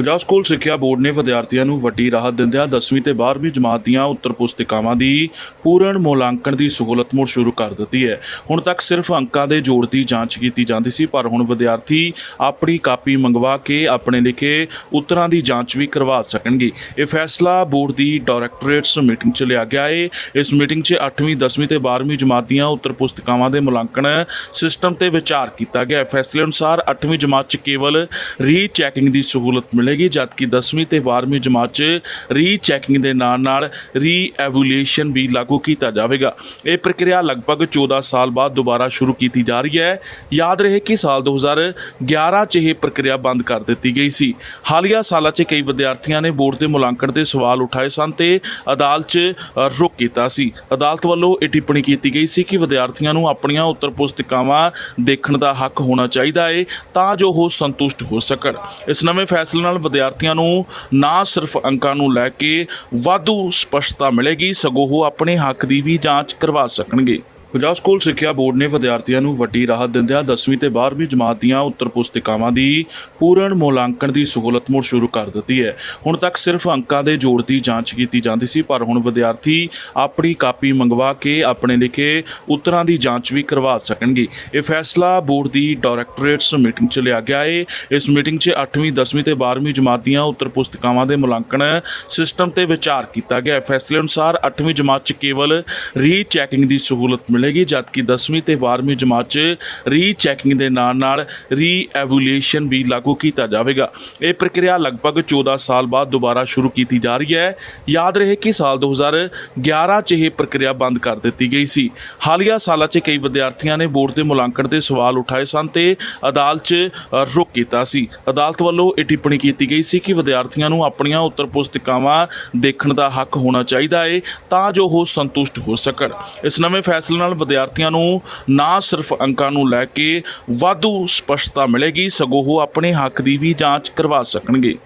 Punjab school ਸਿੱਖਿਆ board ਨੇ ਵਿਦਿਆਰਥੀਆਂ ਨੂੰ ਵੱਡੀ ਰਾਹਤ ਦਿੰਦਿਆਂ 10ਵੀਂ ਤੇ 12ਵੀਂ ਜਮਾਤ ਦੀਆਂ ਉੱਤਰ ਪੁਸਤਿਕਾਵਾਂ ਦੀ ਪੂਰਨ ਮੁਲਾਂਕਣ ਦੀ ਸਹੂਲਤ ਮੁੜ ਸ਼ੁਰੂ ਕਰ ਦਿੱਤੀ ਹੈ। ਹੁਣ ਤੱਕ ਸਿਰਫ ਅੰਕਾਂ ਦੇ ਜੋੜ ਦੀ ਜਾਂਚ ਕੀਤੀ ਜਾਂਦੀ ਸੀ, ਪਰ ਹੁਣ ਵਿਦਿਆਰਥੀ ਆਪਣੀ ਕਾਪੀ ਮੰਗਵਾ ਕੇ ਆਪਣੇ ਲਿਖੇ ਉੱਤਰਾਂ ਦੀ ਜਾਂਚ ਵੀ ਕਰਵਾ ਸਕਣਗੇ। ਇਹ ਫੈਸਲਾ ਬੋਰਡ ਦੀ ਡਾਇਰੈਕਟੋਰੇਟਸ ਮੀਟਿੰਗ 'ਚ ਲਿਆ ਗਿਆ ਏ। ਇਸ ਮੀਟਿੰਗ 'ਚ 8ਵੀਂ 10ਵੀਂ ਤੇ 12ਵੀਂ ਜਮਾਤ ਦੀਆਂ ਉੱਤਰ ਪੁਸਤਿਕਾਵਾਂ ਦੇ ਮੁਲਾਂਕਣ ਸਿਸਟਮ ਤੇ ਵਿਚਾਰ ਕੀਤਾ ਗਿਆ। ਫੈਸਲੇ ਅਨੁਸਾਰ 8ਵੀਂ ਜਮਾਤ 'ਚ ਕੇਵਲ ਰੀਚੈਕਿੰਗ ਦੀ ਸਹੂਲਤ ਮਿਲੇਗੀ ਜਦਕਿ 10ਵੀਂ ਤੇ 12ਵੀਂ ਜਮਾਤ 'ਚ ਰੀਚੈਕਿੰਗ ਦੇ ਨਾਲ ਨਾਲ ਰੀਐਵੂਲੂਏਸ਼ਨ ਵੀ ਲਾਗੂ ਕੀਤਾ ਜਾਵੇਗਾ। ਇਹ ਪ੍ਰਕਿਰਿਆ ਲਗਭਗ 14 ਸਾਲ ਬਾਅਦ ਦੁਬਾਰਾ ਸ਼ੁਰੂ ਕੀਤੀ ਜਾ ਰਹੀ ਹੈ। ਯਾਦ ਰਹੇ ਕਿ ਸਾਲ 2011 'ਚ ਇਹ ਪ੍ਰਕਿਰਿਆ ਬੰਦ ਕਰ ਦਿੱਤੀ ਗਈ ਸੀ। ਹਾਲੀਆ ਸਾਲਾਂ 'ਚ ਕਈ ਵਿਦਿਆਰਥੀਆਂ ਨੇ ਬੋਰਡ ਦੇ ਮੁਲਾਂਕਣ ਤੇ ਸਵਾਲ ਉਠਾਏ ਸਨ ਤੇ ਅਦਾਲਤ 'ਚ ਅ, ਰੁਕ ਕੀਤਾ ਸੀ। ਅਦਾਲਤ ਵੱਲੋਂ ਇਹ ਟਿੱਪਣੀ ਕੀਤੀ ਗਈ ਸੀ ਕਿ ਵਿਦਿਆਰਥੀਆਂ ਨੂੰ ਆਪਣੀਆਂ ਉੱਤਰ ਪੁਸਤਕਾਵਾਂ ਦੇਖਣ ਦਾ ਹੱਕ ਹੋਣਾ ਚਾਹੀਦਾ ਹੈ ਤਾਂ ਜੋ ਉਹ ਸੰਤੁਸ਼ਟ ਹੋ ਸਕਣ। ਇਸ ਨਵੇਂ ਫੈਸਲੇ ਨਾਲ ਵਿਦਿਆਰਥੀਆਂ ਨੂੰ ਨਾ ਸਿਰਫ ਅੰਕਾਂ ਨੂੰ ਲੈ ਕੇ ਵਾਧੂ ਸਪਸ਼ਟਤਾ ਮਿਲੇਗੀ, ਸਗੋਂ ਉਹ ਆਪਣੇ ਹੱਕ ਦੀ ਵੀ ਜਾਂਚ ਕਰਵਾ ਸਕਣਗੇ। ਪੰਜਾਬ ਸਕੂਲ ਸਿੱਖਿਆ ਬੋਰਡ ਨੇ ਵਿਦਿਆਰਥੀਆਂ ਨੂੰ ਵੱਡੀ ਰਾਹਤ ਦਿੰਦਿਆਂ 10ਵੀਂ ਤੇ 12ਵੀਂ ਜਮਾਤ ਦੀਆਂ ਉੱਤਰ ਪੁਸਤਿਕਾਵਾਂ ਦੀ ਪੂਰਨ ਮੁਲਾਂਕਣ ਦੀ ਸਹੂਲਤ ਮੁੜ ਸ਼ੁਰੂ ਕਰ ਦਿੱਤੀ ਹੈ। ਹੁਣ ਤੱਕ ਸਿਰਫ ਅੰਕਾਂ ਦੇ ਜੋੜ ਦੀ ਜਾਂਚ ਕੀਤੀ ਜਾਂਦੀ ਸੀ, ਪਰ ਹੁਣ ਵਿਦਿਆਰਥੀ ਆਪਣੀ ਕਾਪੀ ਮੰਗਵਾ ਕੇ ਆਪਣੇ ਲਿਖੇ ਉੱਤਰਾਂ ਦੀ ਜਾਂਚ ਵੀ ਕਰਵਾ ਸਕਣਗੇ। ਇਹ ਫੈਸਲਾ ਬੋਰਡ ਦੀ ਡਾਇਰੈਕਟੋਰੇਟਸ ਮੀਟਿੰਗ 'ਚ ਲਿਆ ਗਿਆ ਹੈ ਇਸ ਮੀਟਿੰਗ 'ਚ 8ਵੀਂ 10ਵੀਂ ਤੇ 12ਵੀਂ ਜਮਾਤ ਦੀਆਂ ਉੱਤਰ ਪੁਸਤਿਕਾਵਾਂ ਦੇ ਮੁਲਾਂਕਣ ਸਿਸਟਮ ਤੇ ਵਿਚਾਰ ਕੀਤਾ ਗਿਆ। ਫੈਸਲੇ ਅਨੁਸਾਰ 8ਵੀਂ ਜਮਾਤ 'ਚ ਕੇਵਲ ਰੀਚੈਕਿੰਗ ਦੀ ਸਹੂਲਤ ਮਿਲੇਗੀ ਜਦਕਿ 10ਵੀਂ ਤੇ 12ਵੀਂ ਜਮਾਤ 'ਚ ਰੀਚੈਕਿੰਗ ਦੇ ਨਾਲ ਨਾਲ ਰੀਐਵੂਲੂਏਸ਼ਨ ਵੀ ਲਾਗੂ ਕੀਤਾ ਜਾਵੇਗਾ। ਇਹ ਪ੍ਰਕਿਰਿਆ ਲਗਭਗ 14 ਸਾਲ ਬਾਅਦ ਦੁਬਾਰਾ ਸ਼ੁਰੂ ਕੀਤੀ ਜਾ ਰਹੀ ਹੈ। ਯਾਦ ਰਹੇ ਕਿ ਸਾਲ 2011 'ਚ ਇਹ ਪ੍ਰਕਿਰਿਆ ਬੰਦ ਕਰ ਦਿੱਤੀ ਗਈ ਸੀ। ਹਾਲੀਆ ਸਾਲਾਂ 'ਚ ਕਈ ਵਿਦਿਆਰਥੀਆਂ ਨੇ ਬੋਰਡ ਦੇ ਮੁਲਾਂਕਣ ਤੇ ਸਵਾਲ ਉਠਾਏ ਸਨ ਤੇ ਅਦਾਲਤ 'ਚ ਅ, ਰੁਕ ਕੀਤਾ ਸੀ। ਅਦਾਲਤ ਵੱਲੋਂ ਇਹ ਟਿੱਪਣੀ ਕੀਤੀ ਗਈ ਸੀ ਕਿ ਵਿਦਿਆਰਥੀਆਂ ਨੂੰ ਆਪਣੀਆਂ ਉੱਤਰ ਪੁਸਤਕਾਵਾਂ ਦੇਖਣ ਦਾ ਹੱਕ ਹੋਣਾ ਚਾਹੀਦਾ ਹੈ ਤਾਂ ਜੋ ਉਹ ਸੰਤੁਸ਼ਟ ਹੋ ਸਕਣ। ਇਸ ਨਵੇਂ ਫੈਸਲੇ ਨਾਲ ਨਾਲ ਵਿਦਿਆਰਥੀਆਂ ਨੂੰ, ਨਾ ਸਿਰਫ ਅੰਕਾਂ ਨੂੰ ਲੈ ਕੇ ਵਾਧੂ ਸਪਸ਼ਟਤਾ ਮਿਲੇਗੀ, ਸਗੋਂ ਉਹ ਆਪਣੇ ਹੱਕ ਦੀ ਵੀ ਜਾਂਚ ਕਰਵਾ ਸਕਣਗੇ।